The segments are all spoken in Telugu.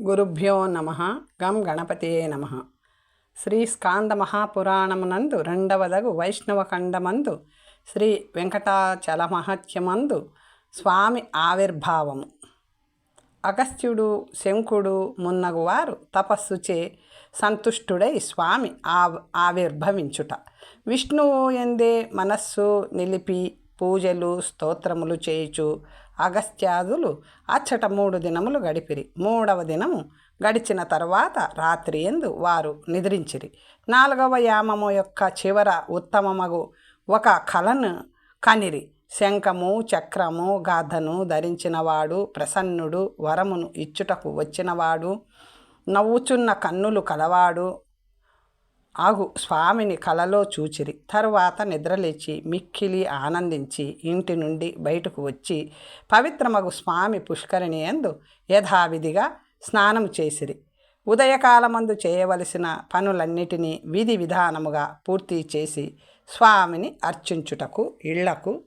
గురుభ్యో నమ. గం గణపతియే నమ. శ్రీ స్కాంద మహాపురాణమునందు రెండవదగు వైష్ణవ ఖండమందు శ్రీ వెంకటాచల మహత్యమందు స్వామి ఆవిర్భావము. అగస్త్యుడు శంకుడు మున్నగువారు తపస్సుచే సంతుష్టుడై స్వామి ఆవ్ ఆవిర్భవించుట. విష్ణువు ఎందే మనస్సు నిలిపి పూజలు స్తోత్రములు చేయుచు అగస్త్యాదులు అచ్చట మూడు దినములు గడిపిరి. మూడవ దినము గడిచిన తర్వాత రాత్రి ఎందు వారు నిద్రించిరి. నాలుగవ యామము యొక్క చివర ఉత్తమమగు ఒక కళను కనిరి. శంఖము చక్రము గాథను ధరించినవాడు ప్రసన్నుడు వరమును ఇచ్చుటకు వచ్చినవాడు నవ్వుచున్న కన్నులు కలవాడు ఆగు స్వామిని కలలో చూచిరి. తరువాత నిద్రలేచి మిక్కిలి ఆనందించి ఇంటి నుండి బయటకు వచ్చి పవిత్రమగు స్వామి పుష్కరిణి ఎందు యథావిధిగా స్నానం చేసిరి. ఉదయకాలమందు చేయవలసిన పనులన్నిటినీ విధి విధానముగా పూర్తి చేసి స్వామిని అర్చించుటకు ఇళ్ళకు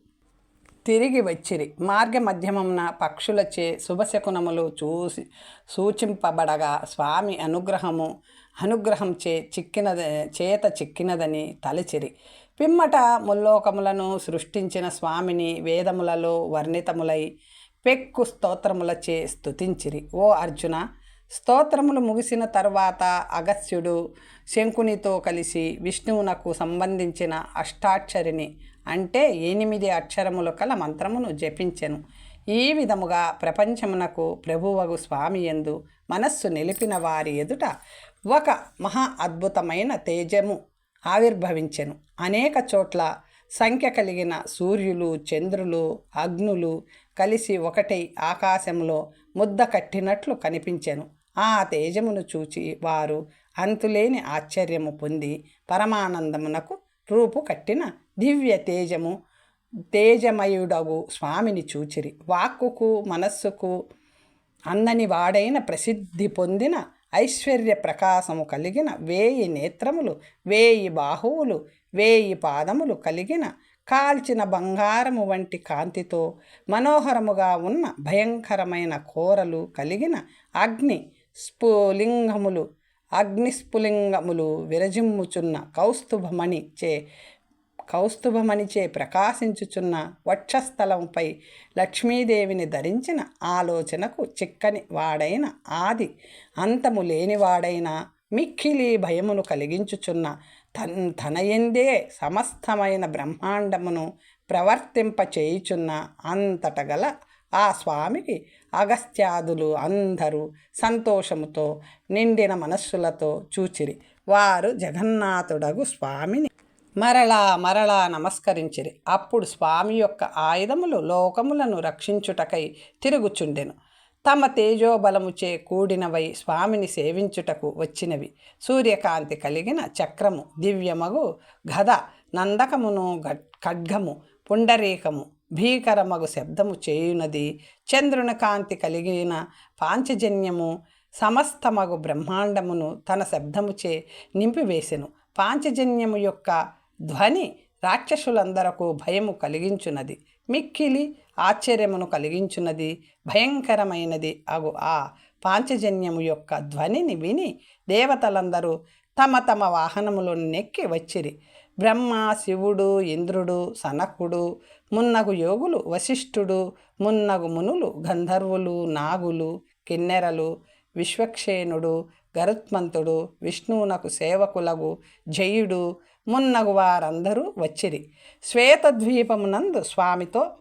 తిరిగి వచ్చిరి. మార్గ మధ్యమమున పక్షులచే శుభశకునములు చూసి సూచింపబడగా స్వామి అనుగ్రహము అనుగ్రహం చే చిక్కినద చేత చిక్కినదని తలచిరి. పిమ్మట ముల్లోకములను సృష్టించిన స్వామిని వేదములలో వర్ణితములై పెక్కు స్తోత్రములచే స్తుతించిరి. ఓ అర్జున స్తోత్రములు ముగిసిన తర్వాత అగస్త్యుడు శంకునితో కలిసి విష్ణువునకు సంబంధించిన అష్టాక్షరిని అంటే ఎనిమిది అక్షరములు కల మంత్రమును జపించెను. ఈ విధముగా ప్రపంచమునకు ప్రభువగు స్వామి ఎందు మనస్సు నిలిపిన వారి ఎదుట ఒక మహా అద్భుతమైన తేజము ఆవిర్భవించెను. అనేక చోట్ల సంఖ్య కలిగిన సూర్యులు చంద్రులు అగ్నులు కలిసి ఒకటై ఆకాశంలో ముద్ద కట్టినట్లు కనిపించెను. ఆ తేజమును చూచి వారు అంతులేని ఆశ్చర్యము పొంది పరమానందమునకు రూపు కట్టిన దివ్య తేజము తేజమయుడగు స్వామిని చూచిరి. వాక్కుకు మనస్సుకు అందని వాడైన ప్రసిద్ధి పొందిన ఐశ్వర్య ప్రకాశము కలిగిన వేయి నేత్రములు వేయి బాహువులు వేయి పాదములు కలిగిన కాల్చిన బంగారము వంటి కాంతితో మనోహరముగా ఉన్న భయంకరమైన కోరలు కలిగిన అగ్ని స్ఫులింగములు అగ్నిస్ఫులింగములు విరజిమ్ముచున్న కౌస్తుభమణి చే కౌస్తుభమనిచే ప్రకాశించుచున్న వక్షస్థలంపై లక్ష్మీదేవిని ధరించిన ఆలోచనకు చిక్కని వాడైన ఆది అంతము లేనివాడైన మిక్కిలి భయమును కలిగించుచున్న తన్ తనయందే సమస్తమైన బ్రహ్మాండమును ప్రవర్తింప చేయుచున్న అంతట గల ఆ స్వామికి అగస్త్యాదులు అందరూ సంతోషముతో నిండిన మనస్సులతో చూచిరి. వారు జగన్నాథుడగు స్వామిని మరలా మరలా నమస్కరించిరి. అప్పుడు స్వామి యొక్క ఆయుధములు లోకములను రక్షించుటకై తిరుగుచుండెను. తమ తేజోబలముచే కూడినవై స్వామిని సేవించుటకు వచ్చినవి. సూర్యకాంతి కలిగిన చక్రము దివ్యమగు గద నందకమును ఖడ్గము పుండరీకము భీకరమగు శబ్దము చేయునది. చంద్రుని కాంతి కలిగిన పాంచజన్యము సమస్తమగు బ్రహ్మాండమును తన శబ్దముచే నింపివేసెను. పాంచజన్యము యొక్క ధ్వని రాక్షసులందరకు భయము కలిగించున్నది మిక్కిలి ఆశ్చర్యమును కలిగించున్నది భయంకరమైనది అగు ఆ పాంచజన్యము యొక్క ధ్వనిని విని దేవతలందరూ తమ తమ వాహనములు నెక్కి వచ్చిరి. బ్రహ్మ శివుడు ఇంద్రుడు సనకుడు మున్నగు యోగులు వశిష్ఠుడు మున్నగు మునులు గంధర్వులు నాగులు కిన్నెరలు విశ్వక్షేణుడు గరుత్మంతుడు విష్ణువునకు సేవకులగు జయుడు మున్నగు వారందరూ వచ్చిరి. శ్వేతద్వీపమునందు స్వామితో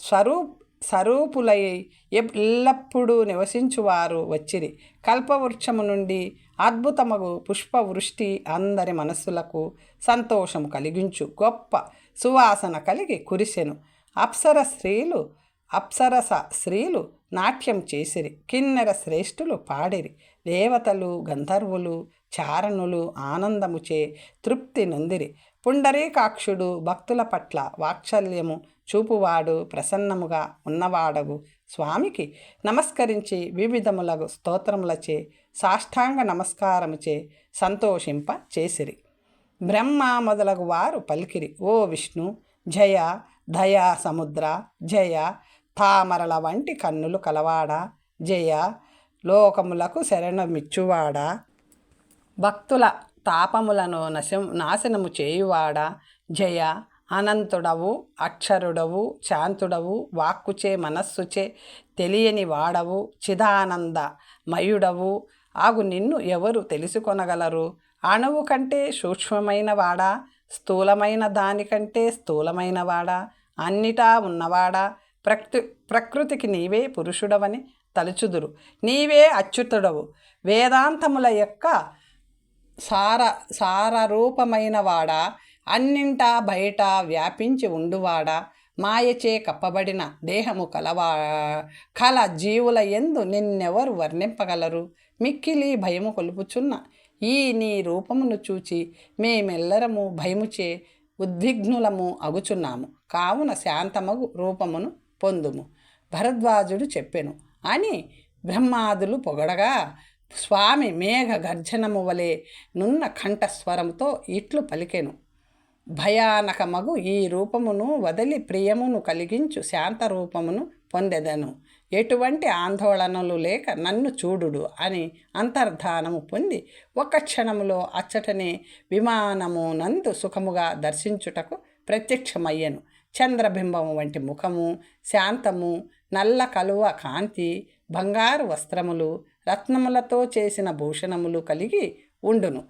స్వరూప్ స్వరూపులై ఎల్లప్పుడూ నివసించువారు వచ్చిరి. కల్పవృక్షము నుండి అద్భుతమగు పుష్పవృష్టి అందరి మనస్సులకు సంతోషము కలిగించు. గొప్ప సువాసన కలిగి కురిసెను. అప్సర స్త్రీలు అప్సరస స్త్రీలు నాట్యం చేసిరి. కిన్నెర శ్రేష్ఠులు పాడిరి. దేవతలు గంధర్వులు చారణులు ఆనందముచే తృప్తి నొందిరి. పుండరీకాక్షుడు భక్తుల పట్ల వాత్సల్యము చూపువాడు ప్రసన్నముగా ఉన్నవాడగు స్వామికి నమస్కరించి వివిధములగు స్తోత్రములచే సాష్టాంగ నమస్కారముచే సంతోషింప చేసిరి. బ్రహ్మ మొదలగు వారు పలికిరి ఓ విష్ణు జయ దయా సముద్ర జయ తామరల వంటి కన్నులు కలవాడ? జయ లోకములకు శరణమిచ్చువాడా? భక్తుల తాపములను నశం నాశనము చేయువాడా? జయ అనంతుడవు అక్షరుడవు శాంతుడవు వాక్కుచే మనస్సుచే తెలియని వాడవు చిదానంద మయుడవు. ఆగు నిన్ను ఎవరు తెలుసుకొనగలరు? అణువు కంటే సూక్ష్మమైన వాడా? స్థూలమైన దానికంటే స్థూలమైన వాడా? అన్నిటా ఉన్నవాడా? ప్రకృతి ప్రకృతికి నీవే పురుషుడవని తలుచుదురు. నీవే అచ్యుతుడవు. వేదాంతముల యొక్క సార సారరూపమైన వాడా అన్నింటా బయట వ్యాపించి ఉండువాడా? మాయచే కప్పబడిన దేహము కలవా కల జీవుల ఎందు నిన్నెవరు వర్ణింపగలరు? మిక్కిలి భయము కొలుపుచున్న ఈ నీ రూపమును చూచి మేమెల్లరము భయముచే ఉద్విగ్నులము అగుచున్నాము. కావున శాంతమగు రూపమును పొందుము. భరద్వాజుడు చెప్పెను. అని బ్రహ్మాదులు పొగడగా స్వామి మేఘ గర్జనము వలె నున్న కంఠస్వరముతో ఇట్లు పలికెను. భయానకమగు ఈ రూపమును వదిలి ప్రియమును కలిగించు శాంత రూపమును పొందెదను. ఎటువంటి ఆందోళనలు లేక నన్ను చూడుడు అని అంతర్ధానము పొంది ఒక క్షణములో అచ్చటనే విమానము నందు సుఖముగా దర్శించుటకు ప్రత్యక్షమయ్యను. చంద్రబింబము వంటి ముఖము శాంతము నల్ల కలువ కాంతి బంగారు వస్త్రములు రత్నములతో చేసిన భూషణములు కలిగి ఉండును.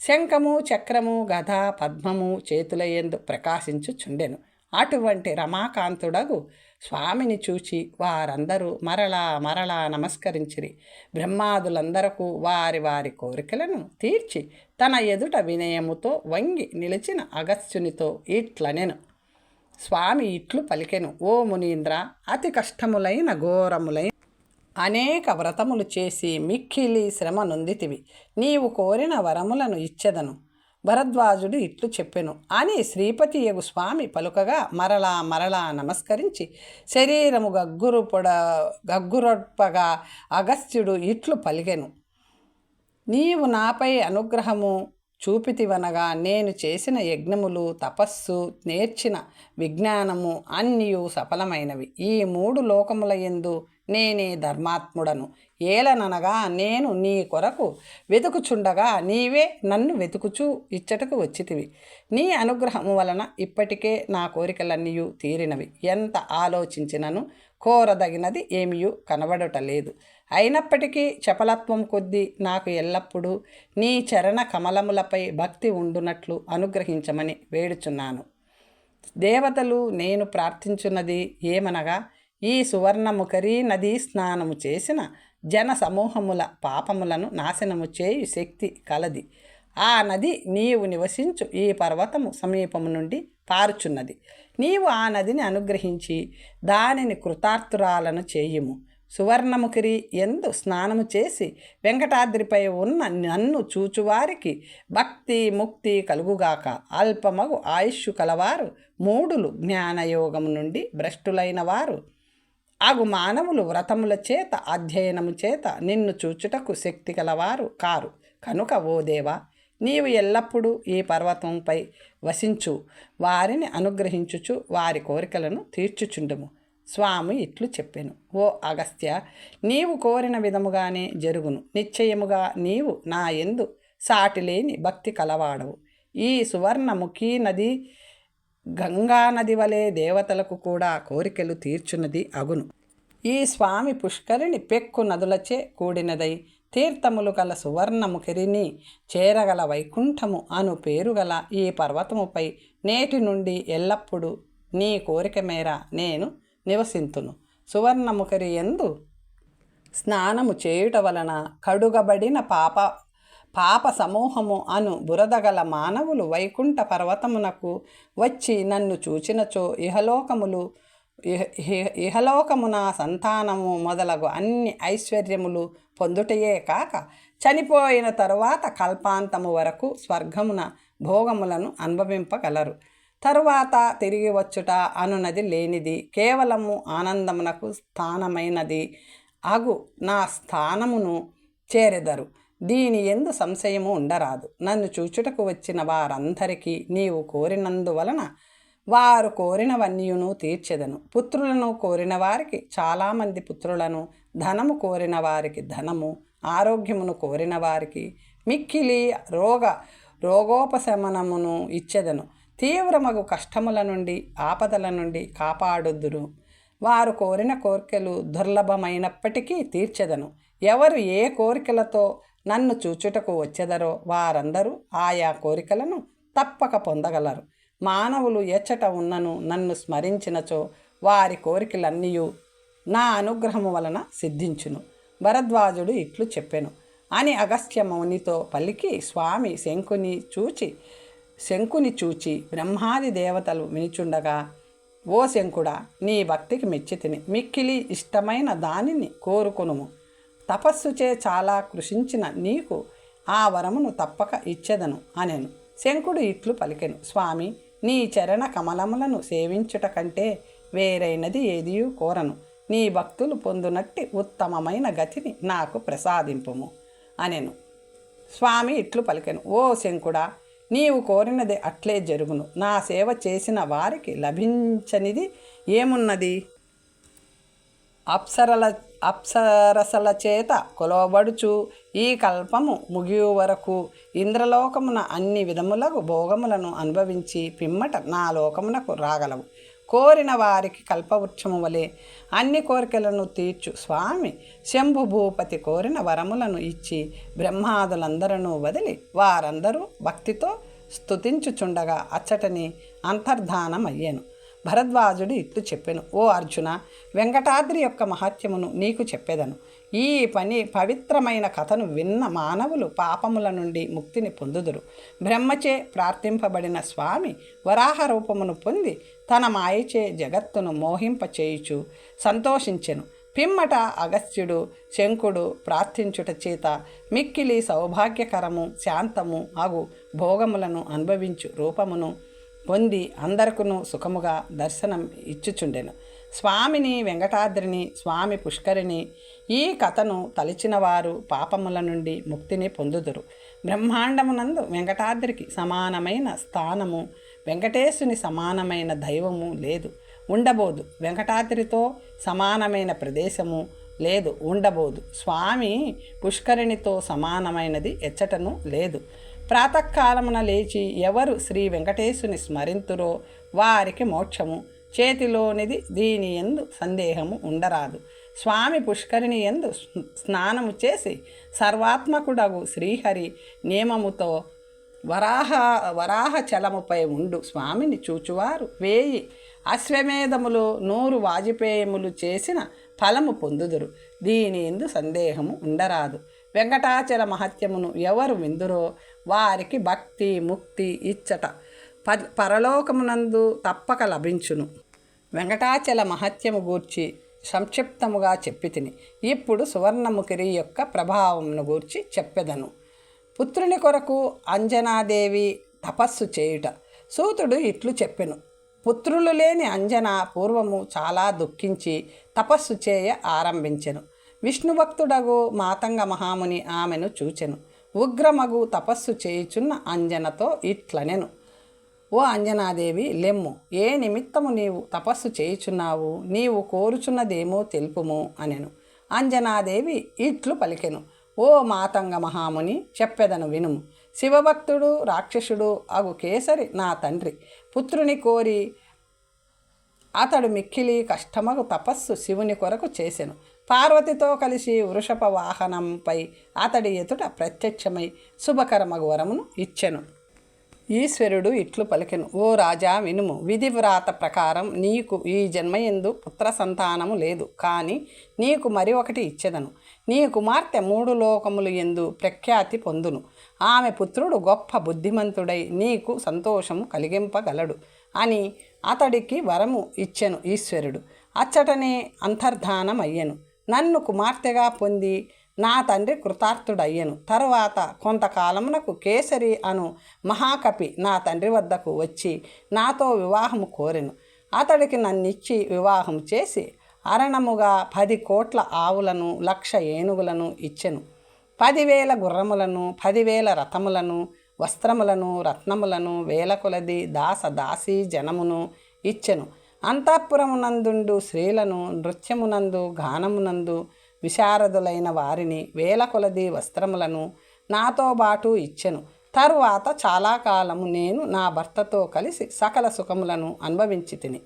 శంఖము చక్రము గధ పద్మము చేతుల ఎందు ప్రకాశించుచుండెను. అటువంటి రమాకాంతుడగు స్వామిని చూచి వారందరూ మరలా మరలా నమస్కరించిరి. బ్రహ్మాదులందరకు వారి వారి కోరికలను తీర్చి తన ఎదుట వినయముతో వంగి నిలిచిన అగస్త్యునితో ఇట్లనెను. స్వామి ఇట్లు పలికెను. ఓ మునీంద్ర అతి కష్టములైన ఘోరములైన అనేక వ్రతములు చేసి మిక్కిలి శ్రమ నొందితివి. నీవు కోరిన వరములను ఇచ్చెదను. భరద్వాజుడు ఇట్లు చెప్పెను. అని శ్రీపతి యగు స్వామి పలుకగా మరలా మరలా నమస్కరించి శరీరము గగ్గురు పొడ గగ్గురొప్పగా అగస్త్యుడు ఇట్లు పలికెను. నీవు నాపై అనుగ్రహము చూపితివనగా నేను చేసిన యజ్ఞములు తపస్సు నేర్చిన విజ్ఞానము అన్నియు సఫలమైనవి. ఈ మూడు లోకముల ఎందు నేనే ధర్మాత్ముడను. ఏలననగా నేను నీ కొరకు వెతుకుచుండగా నీవే నన్ను వెతుకుచూ ఇచ్చటకు వచ్చితివి. నీ అనుగ్రహము వలన ఇప్పటికే నా కోరికలన్నీ తీరినవి. ఎంత ఆలోచించినను కోరదగినది ఏమీ కనబడటలేదు అయినప్పటికీ చపలత్వం కొద్దీ నాకు ఎల్లప్పుడూ నీ చరణ కమలములపై భక్తి ఉండునట్లు అనుగ్రహించమని వేడుచున్నాను. దేవతలు నేను ప్రార్థించున్నది ఏమనగా ఈ సువర్ణముఖరీ నదీ స్నానము చేసిన జన సమూహముల పాపములను నాశనము చేయు శక్తి కలది. ఆ నది నీవు నివసించు ఈ పర్వతము సమీపము నుండి పారుచున్నది. నీవు ఆ నదిని అనుగ్రహించి దానిని కృతార్థురాలను చేయుము. సువర్ణముఖిరి ఎందు స్నానము చేసి వెంకటాద్రిపై ఉన్న నన్ను చూచువారికి భక్తి ముక్తి కలుగుగాక అల్పమగు ఆయుష్ కలవారు. మూడులు జ్ఞానయోగము నుండి భ్రష్టులైన వారు. అగు మానవులు వ్రతముల చేత అధ్యయనము చేత నిన్ను చూచుటకు శక్తి గలవారు కారు. కనుక ఓ దేవా నీవు ఎల్లప్పుడూ ఈ పర్వతంపై వసించు వారిని అనుగ్రహించుచు వారి కోరికలను తీర్చుచుండుము. స్వామి ఇట్లు చెప్పెను. ఓ అగస్త్య నీవు కోరిన విధముగానే జరుగును. నిశ్చయముగా నీవు నా ఎందు సాటిలేని భక్తి కలవాడవు. ఈ సువర్ణముఖీ నది గంగా నది వలె దేవతలకు కూడా కోరికలు తీర్చున్నది అగును. ఈ స్వామి పుష్కరిణి పెక్కు నదులచే కూడినదై తీర్థములు గల సువర్ణముఖిరిని చేరగల వైకుంఠము అను పేరుగల ఈ పర్వతముపై నేటి నుండి ఎల్లప్పుడూ నీ కోరిక మేర నేను నివసింతును. సువర్ణముఖరి ఎందు స్నానము చేయుట వలన కడుగబడిన పాప పాప సమూహము అను బురదగల మానవులు వైకుంఠ పర్వతమునకు వచ్చి నన్ను చూచినచో ఇహలోకములు ఇహలోకమున సంతానము మొదలగు అన్ని ఐశ్వర్యములు పొందుటయే కాక చనిపోయిన తరువాత కల్పాంతము వరకు స్వర్గమున భోగములను అనుభవింపగలరు. తరువాత తిరిగి వచ్చుట అనునది లేనిది కేవలము ఆనందమునకు స్థానమైనది అగు నా స్థానమును చేరెదరు. దీని ఎందు సంశయము ఉండరాదు. నన్ను చూచుటకు వచ్చిన వారందరికీ నీవు కోరినందువలన వారు కోరినవన్నీయును తీర్చెదను. పుత్రులను కోరిన వారికి చాలామంది పుత్రులను ధనము కోరిన వారికి ధనము ఆరోగ్యమును కోరిన వారికి మిక్కిలి రోగ రోగోపశమనమును ఇచ్చెదను. తీవ్రమగు కష్టముల నుండి ఆపదల నుండి కాపాడుదురు. వారు కోరిన కోరికలు దుర్లభమైనప్పటికీ తీర్చెదను. ఎవరు ఏ కోరికలతో నన్ను చూచుటకు వచ్చెదరో వారందరూ ఆయా కోరికలను తప్పక పొందగలరు. మానవులు ఎచ్చట ఉన్నను నన్ను స్మరించినచో వారి కోరికలన్నీ నా అనుగ్రహము వలన సిద్ధించును. భరద్వాజుడు ఇట్లు చెప్పెను. అని అగస్త్య మౌనితో పలికి స్వామి శంకుని చూచి శంకుని చూచి బ్రహ్మాది దేవతలు వినిచుండగా ఓ శంకుడా నీ భక్తికి మెచ్చితిని మిక్కిలి ఇష్టమైన దానిని కోరుకొనుము. తపస్సుచే చాలా కృషించిన నీకు ఆ వరమును తప్పక ఇచ్చెదను అనెను. శంకుడు ఇట్లు పలికెను. స్వామి నీ చరణ కమలములను సేవించుట కంటే వేరైనది ఏదియూ కోరను. నీ భక్తులు పొందునట్టి ఉత్తమమైన గతిని నాకు ప్రసాదింపుము అనెను. స్వామి ఇట్లు పలికెను. ఓ శంకుడా నీవు కోరినది అట్లే జరుగును. నా సేవ చేసిన వారికి లభించనిది ఏమున్నది? అప్సరల అప్సరసల చేత కొలవబడుచు ఈ కల్పము ముగియు వరకు ఇంద్రలోకమున అన్ని విధములకు భోగములను అనుభవించి పిమ్మట నా లోకమునకు రాగలవు. కోరిన వారికి కల్పవృక్షము వలె అన్ని కోరికలను తీర్చు స్వామి. శంభు భూపతి కోరిన వరములను ఇచ్చి బ్రహ్మాదులందరూ వదిలి వారందరూ భక్తితో స్తుతించుచుండగా అచ్చటని అంతర్ధానమయ్యాను. భరద్వాజుడు ఇట్టు చెప్పెను ఓ అర్జున వెంకటాద్రి యొక్క మహత్యమును నీకు చెప్పేదను. ఈ పని పవిత్రమైన కథను విన్న మానవులు పాపముల నుండి ముక్తిని పొందుదురు. బ్రహ్మచే ప్రార్థింపబడిన స్వామి వరాహ రూపమును పొంది తన మాయచే జగత్తును మోహింపచేయుచు సంతోషించెను. పిమ్మట అగస్త్యుడు శంకుడు ప్రార్థించుట చేత మిక్కిలి సౌభాగ్యకరము శాంతము అగు భోగములను అనుభవించు రూపమును పొంది అందరికును సుఖముగా దర్శనం ఇచ్చుచుండెను. స్వామిని వెంకటాద్రిని స్వామి పుష్కరిని ఈ కథను తలిచిన వారు పాపముల నుండి ముక్తిని పొందుదురు. బ్రహ్మాండమునందు వెంకటాద్రికి సమానమైన స్థానము వెంకటేశుని సమానమైన దైవము లేదు. ఉండబోదు. వెంకటాద్రితో సమానమైన ప్రదేశము లేదు. ఉండబోదు. స్వామి పుష్కరిణితో సమానమైనది ఎచ్చటను లేదు. ప్రాతకాలమున లేచి ఎవరు శ్రీ వెంకటేశుని స్మరింతురో వారికి మోక్షము. చేతిలోనిది దీని ఎందు సందేహము ఉండరాదు. స్వామి పుష్కరిణి ఎందు స్నానము చేసి సర్వాత్మకుడగు శ్రీహరి నియమముతో వరాహ వరాహ చలముపై ఉండు. స్వామిని చూచువారు వేయి. అశ్వమేధములు నూరు వాజపేయములు చేసిన ఫలము పొందుదురు. దీని ఎందు సందేహము ఉండరాదు. వెంకటాచల మహత్యమును ఎవరు విందురో వారికి భక్తి ముక్తి ఇచ్చట. ప పరలోకమునందు తప్పక లభించును. వెంకటాచల మహత్యము గూర్చి సంక్షిప్తముగా చెప్పి తిని ఇప్పుడు సువర్ణముఖిరి యొక్క ప్రభావమును గూర్చి చెప్పెదను. పుత్రుని కొరకు అంజనాదేవి తపస్సు చేయుట. సూతుడు ఇట్లు చెప్పెను. పుత్రులు లేని అంజన పూర్వము చాలా దుఃఖించి తపస్సు చేయ ఆరంభించెను. విష్ణుభక్తుడగు మాతంగ మహాముని ఆమెను చూచెను. ఉగ్రమగు తపస్సు చేయుచున్న అంజనతో ఇట్లనెను. ఓ అంజనాదేవి లెమ్ము ఏ నిమిత్తము నీవు తపస్సు చేయుచున్నావు? నీవు కోరుచున్నదేమో తెలుపుము అనెను. అంజనాదేవి ఇట్లు పలికెను. ఓ మాతంగ మహాముని చెప్పెదను వినుము. శివభక్తుడు రాక్షసుడు అగు కేసరి నా తండ్రి. పుత్రుని కోరి అతడు మిక్కిలి కష్టమగు తపస్సు శివుని కొరకు చేసెను. పార్వతితో కలిసి వృషభ వాహనంపై అతడి ఎదుట ప్రత్యక్షమై శుభకరమగు వరమును ఇచ్చెను. ఈశ్వరుడు ఇట్లు పలికెను. ఓ రాజా వినుము. విధివ్రాత ప్రకారం నీకు ఈ జన్మయందు పుత్ర సంతానము లేదు. కానీ నీకు మరి ఒకటి ఇచ్చెదను. నీ కుమార్తె మూడు లోకములు ఎందు ప్రఖ్యాతి పొందును. ఆమె పుత్రుడు గొప్ప బుద్ధిమంతుడై నీకు సంతోషము కలిగింపగలడు అని అతడికి వరము ఇచ్చెను ఈశ్వరుడు. అచ్చటనే అంతర్ధానమయ్యను. నన్ను కుమార్తెగా పొంది నా తండ్రి కృతార్థుడయ్యను. తరువాత కొంతకాలమునకు కేసరి అను మహాకపి నా తండ్రి వద్దకు వచ్చి నాతో వివాహము కోరెను. అతడికి నన్నిచ్చి వివాహం చేసి అరణముగా పది కోట్ల ఆవులను లక్ష ఏనుగులను ఇచ్చెను. పదివేల గుర్రములను పదివేల రథములను వస్త్రములను రత్నములను వేల కొలది దాస దాసీ జనమును ఇచ్చెను. అంతఃపురమునందుండు స్త్రీలను నృత్యమునందు గానమునందు విశారదులైన వారిని వేల కొలది వస్త్రములను నాతో బాటు ఇచ్చెను. తరువాత చాలా కాలము నేను నా భర్తతో కలిసి సకల సుఖములను అనుభవించి తిని.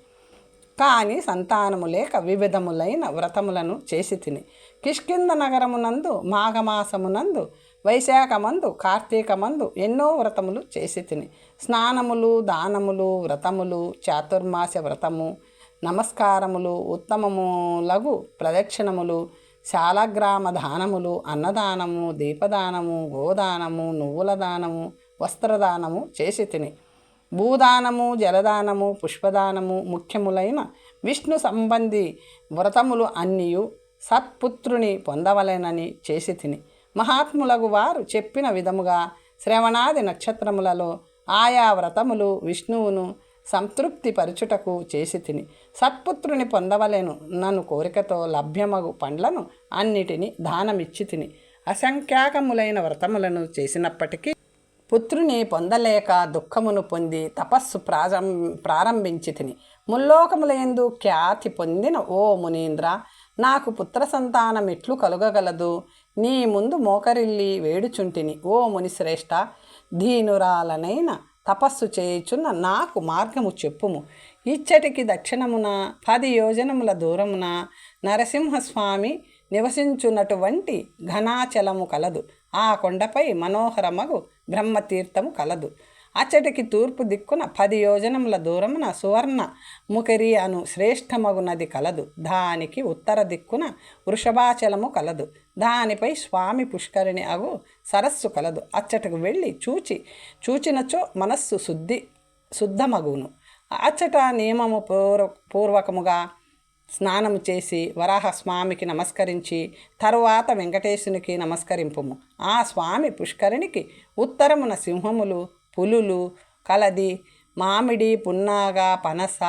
కానీ సంతానము లేక వివిధములైన వ్రతములను చేసి తిని. కిష్కింద నగరమునందు మాఘమాసమునందు వైశాఖమందు కార్తీకమందు ఎన్నో వ్రతములు చేసి తిని. స్నానములు దానములు వ్రతములు చాతుర్మాస వ్రతము నమస్కారములు ఉత్తమములగు ప్రదక్షిణములు శాలగ్రామ దానములు అన్నదానము దీపదానము గోదానము నువ్వుల దానము వస్త్రదానము చేసి తిని. భూదానము జలదానము పుష్పదానము ముఖ్యములైన విష్ణు సంబంధి వ్రతములు అన్నియు సత్పుత్రుని పొందవలెనని చేసి తిని. మహాత్ములకు వారు చెప్పిన విధముగా శ్రవణాది నక్షత్రములలో ఆయా వ్రతములు విష్ణువును సంతృప్తిపరచుటకు చేసి తిని సత్పుత్రుని పొందవలేను నన్ను కోరికతో లభ్యమగు పండ్లను అన్నిటినీ దానమిచ్చి తిని అసంఖ్యాకములైన వ్రతములను చేసినప్పటికీ పుత్రుని పొందలేక దుఃఖమును పొంది తపస్సు ప్రారం ప్రారంభించి తిని ముల్లోకములందు ఖ్యాతి పొందిన ఓ మునీంద్ర నాకు పుత్ర సంతానం ఎట్లు కలుగగలదు. నీ ముందు మోకరిల్లి వేడుచుంటిని ఓ మునిశ్రేష్ఠ దీనురాలనైన తపస్సు చేయుచున్న నాకు మార్గము చెప్పుము. ఇచ్చటికి దక్షిణమున పది యోజనముల దూరమున నరసింహస్వామి నివసించున్నటువంటి ఘనాచలము కలదు. ఆ కొండపై మనోహరమగు బ్రహ్మతీర్థము కలదు. అచ్చటికి తూర్పు దిక్కున పది యోజనముల దూరమున సువర్ణ ముఖరి అను శ్రేష్టమగునది కలదు. దానికి ఉత్తర దిక్కున వృషభాచలము కలదు. దానిపై స్వామి పుష్కరిణి అగు సరస్సు కలదు. అచ్చటకు వెళ్ళి చూచి చూచినచో మనస్సు శుద్ధి శుద్ధమగును. అచ్చట నియమము పూర్వ పూర్వకముగా స్నానము చేసి వరాహ స్వామికి నమస్కరించి తరువాత వెంకటేశునికి నమస్కరింపుము. ఆ స్వామి పుష్కరిణికి ఉత్తరమున సింహములు పులులు కలది మామిడి పున్నాగ పనస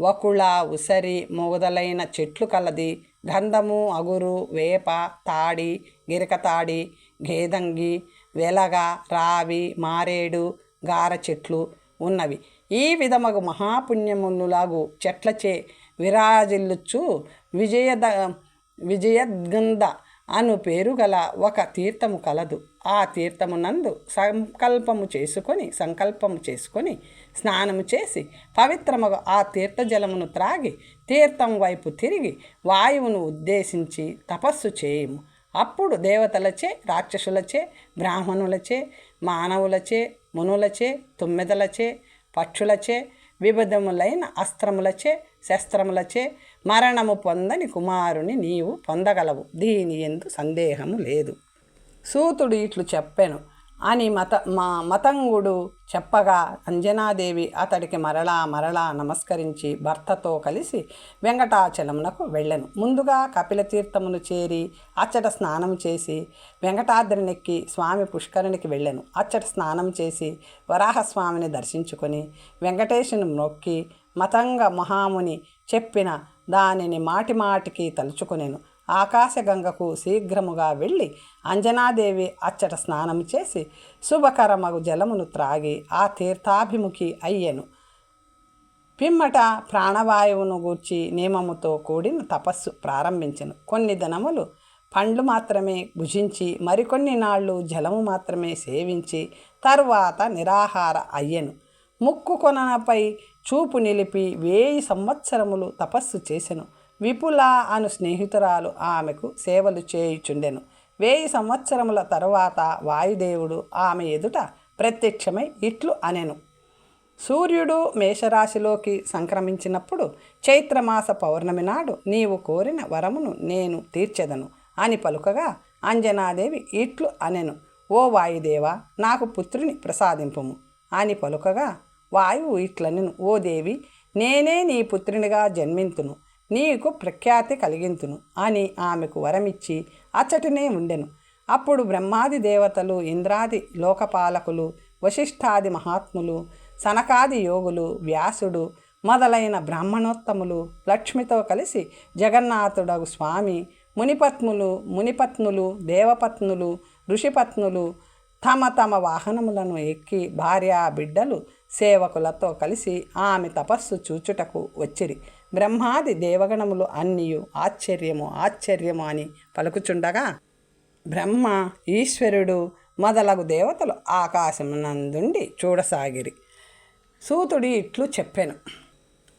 వకుళ ఉసరి మొదలైన చెట్లు కలది గంధము అగురు వేప తాడి గిరకతాడి గేదంగి వెలగ రావి మారేడు గార చెట్లు ఉన్నవి. ఈ విధమగు మహాపుణ్యమునులాగు చెట్లచే విరాజిల్లుచు విజయద విజయద్గంధ అను పేరు గల ఒక తీర్థము కలదు. ఆ తీర్థమునందు సంకల్పము చేసుకొని సంకల్పము చేసుకొని స్నానము చేసి పవిత్రముగా ఆ తీర్థజలమును త్రాగి తీర్థం వైపు తిరిగి వాయువును ఉద్దేశించి తపస్సు చేయము. అప్పుడు దేవతలచే రాక్షసులచే బ్రాహ్మణులచే మానవులచే మునులచే తుమ్మెదలచే పక్షులచే వివిధములైన అస్త్రములచే శస్త్రములచే మరణము పొందని కుమారుని నీవు పొందగలవు. దీని ఎందు సందేహము లేదు. సూతుడు ఇట్లు చెప్పెను. అని మత మా మతంగుడు చెప్పగా అంజనాదేవి అతడికి మరలా మరలా నమస్కరించి భర్తతో కలిసి వెంకటాచలమునకు వెళ్ళెను. ముందుగా కపిలతీర్థమును చేరి అచ్చట స్నానం చేసి వెంకటాద్రినెక్కి స్వామి పుష్కరునికి వెళ్ళెను. అచ్చట స్నానం చేసి వరాహస్వామిని దర్శించుకొని వెంకటేశుని మొక్కి మతంగ మహాముని చెప్పిన దానిని మాటి మాటికి తలుచుకునేను. ఆకాశగంగకు శీఘ్రముగా వెళ్ళి అంజనాదేవి అచ్చట స్నానం చేసి శుభకరమగు జలమును త్రాగి ఆ తీర్థాభిముఖి అయ్యెను. పిమ్మట ప్రాణవాయువును గూర్చి నియమముతో కూడిన తపస్సు ప్రారంభించెను. కొన్ని దినములు పండ్లు మాత్రమే భుజించి మరికొన్ని నాళ్ళు జలము మాత్రమే సేవించి తరువాత నిరాహార అయ్యెను. ముక్కు కొనపై చూపు నిలిపి వేయి సంవత్సరములు తపస్సు చేసెను. విపుల అను స్నేహితురాలు ఆమెకు సేవలు చేయుచుండెను. వేయి సంవత్సరముల తరువాత వాయుదేవుడు ఆమె ఎదుట ప్రత్యక్షమై ఇట్లు అనెను. సూర్యుడు మేషరాశిలోకి సంక్రమించినప్పుడు చైత్రమాస పౌర్ణమి నాడు నీవు కోరిన వరమును నేను తీర్చెదను అని పలుకగా అంజనాదేవి ఇట్లు అనెను. ఓ వాయుదేవ నాకు పుత్రుని ప్రసాదింపుము అని పలుకగా వాయువు ఇట్లనెను ఓ దేవి నేనే నీ పుత్రునిగా జన్మింతును నీకు ప్రఖ్యాతి కలిగింతును అని ఆమెకు వరమిచ్చి అచ్చటనే ఉండెను. అప్పుడు బ్రహ్మాది దేవతలు ఇంద్రాది లోకపాలకులు వశిష్ఠాది మహాత్ములు సనకాది యోగులు వ్యాసుడు మొదలైన బ్రాహ్మణోత్తములు లక్ష్మితో కలిసి జగన్నాథుడగు స్వామి మునిపత్ములు మునిపత్నులు దేవపత్నులు ఋషిపత్నులు తమ తమ వాహనములను ఎక్కి భార్య బిడ్డలు సేవకులతో కలిసి ఆమె తపస్సు చూచుటకు వచ్చిరి. బ్రహ్మాది దేవగణములు అన్నియు ఆశ్చర్యము ఆశ్చర్యము అని పలుకుచుండగా బ్రహ్మ ఈశ్వరుడు మొదలగు దేవతలు ఆకాశమునందుండి చూడసాగిరి. సూతుడి ఇట్లు చెప్పాను.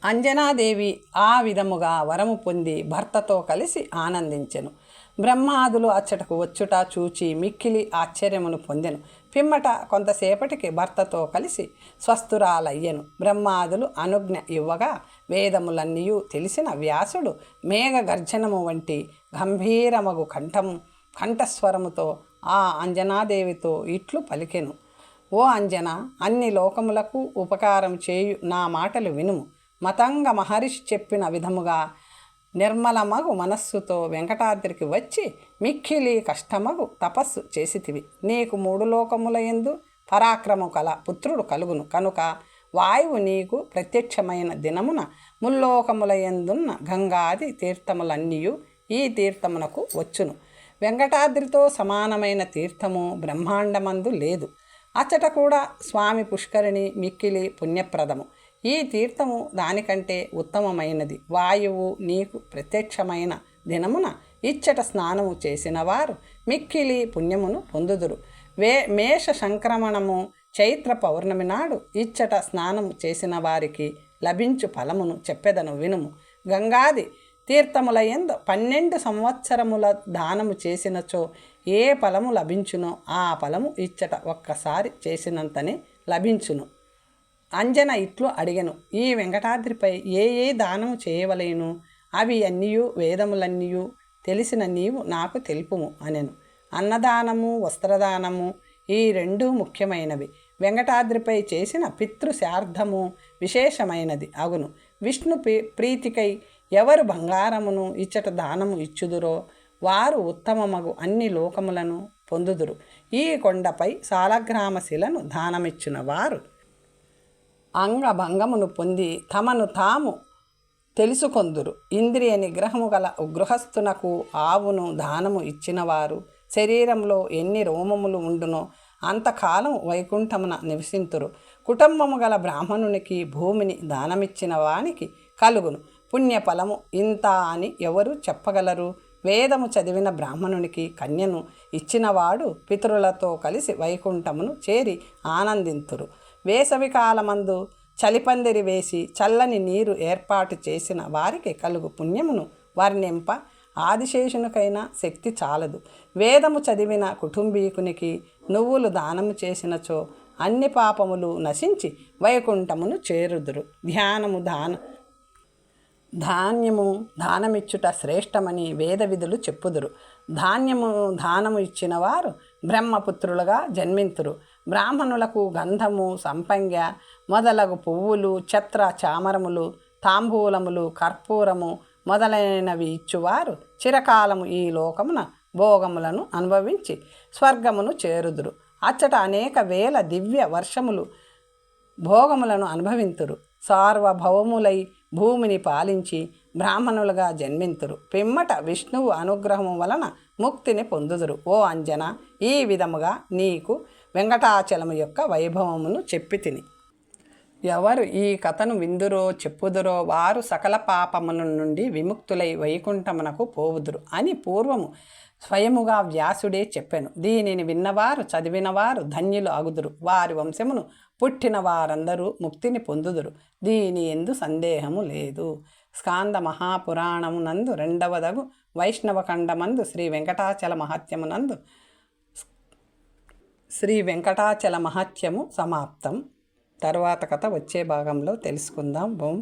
అంజనాదేవి ఆ విధముగా వరము పొంది భర్తతో కలిసి ఆనందించెను. బ్రహ్మాదులు అచ్చటకు వచ్చుట చూచి మిక్కిలి ఆశ్చర్యమును పొందెను. పిమ్మట కొంతసేపటికి భర్తతో కలిసి స్వస్థురాలయ్యను. బ్రహ్మాదులు అనుజ్ఞ ఇవ్వగా వేదములన్నీ తెలిసిన వ్యాసుడు మేఘ గర్జనము వంటి గంభీరమగు కంఠము కంఠస్వరముతో ఆ అంజనాదేవితో ఇట్లు పలికెను. ఓ అంజన అన్ని లోకములకు ఉపకారం చేయు నా మాటలు వినుము. మతంగ మహర్షి చెప్పిన విధముగా నిర్మలమగు మనస్సుతో వెంకటాద్రికి వచ్చి మిక్కిలి కష్టమగు తపస్సు చేసితివి. నీకు మూడు లోకముల ఎందు పరాక్రము కల పుత్రుడు కలుగును. కనుక వాయువు నీకు ప్రత్యక్షమైన దినమున ముల్లోకముల ఎందున్న గంగాది తీర్థములన్నీయు ఈ తీర్థమునకు వచ్చును. వెంకటాద్రితో సమానమైన తీర్థము బ్రహ్మాండమందు లేదు. అచ్చట కూడా స్వామి పుష్కరిణి మిక్కిలి పుణ్యప్రదము. ఈ తీర్థము దానికంటే ఉత్తమమైనది. వాయువు నీకు ప్రత్యక్షమైన దినమున ఇచ్చట స్నానము చేసిన వారు మిక్కిలి పుణ్యమును పొందుదురు. వే మేష సంక్రమణము చైత్ర పౌర్ణమి నాడు ఇచ్చట స్నానము చేసిన వారికి లభించు ఫలమును చెప్పెదను వినుము. గంగాది తీర్థముల ఎందు పన్నెండు సంవత్సరముల దానము చేసినచో ఏ ఫలము లభించునో ఆ ఫలము ఇచ్చట ఒక్కసారి చేసినంతనే లభించును. అంజన ఇట్లు అడిగను. ఈ వెంకటాద్రిపై ఏ ఏ దానము చేయవలేను? అవి అన్నీయు వేదములన్నీయు తెలిసిన నీవు నాకు తెలుపుము అనెను. అన్నదానము వస్త్రదానము ఈ రెండు ముఖ్యమైనవి. వెంకటాద్రిపై చేసిన పితృశార్థము విశేషమైనది అగును. విష్ణు ప్రీతికై ఎవరు బంగారమును ఇచ్చట దానము ఇచ్చుదురో వారు ఉత్తమమగు అన్ని లోకములను పొందుదురు. ఈ కొండపై సాలగ్రామ శిలను దానమిచ్చిన వారు అంగభంగమును పొంది తమను తాము తెలుసుకొందురు. ఇంద్రియ నిగ్రహము గల గృహస్థునకు ఆవును దానము ఇచ్చినవారు శరీరంలో ఎన్ని రోమములు ఉండునో అంతకాలం వైకుంఠమున నివసింతురు. కుటుంబము గల బ్రాహ్మణునికి భూమిని దానమిచ్చిన వానికి కలుగును. పుణ్యఫలము ఇంత అని ఎవరు చెప్పగలరు? వేదము చదివిన బ్రాహ్మణునికి కన్యను ఇచ్చినవాడు పితరులతో కలిసి వైకుంఠమును చేరి ఆనందింతురు. వేసవికాలమందు చలిపందిరి వేసి చల్లని నీరు ఏర్పాటు చేసిన వారికి కలుగు పుణ్యమును వర్ణింప ఆదిశేషునికైనా శక్తి చాలదు. వేదము చదివిన కుటుంబీకునికి నువ్వులు దానము చేసినచో అన్ని పాపములు నశించి వైకుంఠమును చేరుదురు. ధ్యానము దాన ధాన్యము దానమిచ్చుట శ్రేష్టమని వేద విధులు చెప్పుదురు. ధాన్యము దానము ఇచ్చిన వారు బ్రహ్మపుత్రులుగా జన్మింతురు. బ్రాహ్మణులకు గంధము సంపంగ మొదలగు పువ్వులు ఛత్ర చామరములు తాంబూలములు కర్పూరము మొదలైనవి ఇచ్చువారు. చిరకాలము ఈ లోకమున భోగములను అనుభవించి స్వర్గమును చేరుదురు. అచ్చట అనేక వేల దివ్య వర్షములు భోగములను అనుభవింతురు. సార్వభౌములై భూమిని పాలించి బ్రాహ్మణులుగా జన్మింతురు. పిమ్మట విష్ణువు అనుగ్రహము వలన ముక్తిని పొందుదురు. ఓ అంజన ఈ విధముగా నీకు వెంకటాచలము యొక్క వైభవమును చెప్పి తిని. ఎవరు ఈ కథను విందురో చెప్పుదురో వారు సకల పాపముల నుండి విముక్తులై వైకుంఠమునకు పోవుదురు అని పూర్వము స్వయముగా వ్యాసుడే చెప్పాను. దీనిని విన్నవారు చదివినవారు ధన్యులు అగుదురు వారి వంశమును పుట్టిన వారందరూ ముక్తిని పొందుదురు. దీని ఎందు సందేహము లేదు. స్కాంద మహాపురాణమునందు రెండవదగు వైష్ణవఖండమందు శ్రీ వెంకటాచల మహత్యమునందు శ్రీ వెంకటాచల మహత్యము సమాప్తం. తర్వాత కథ వచ్చే భాగంలో తెలుసుకుందాం. ఓం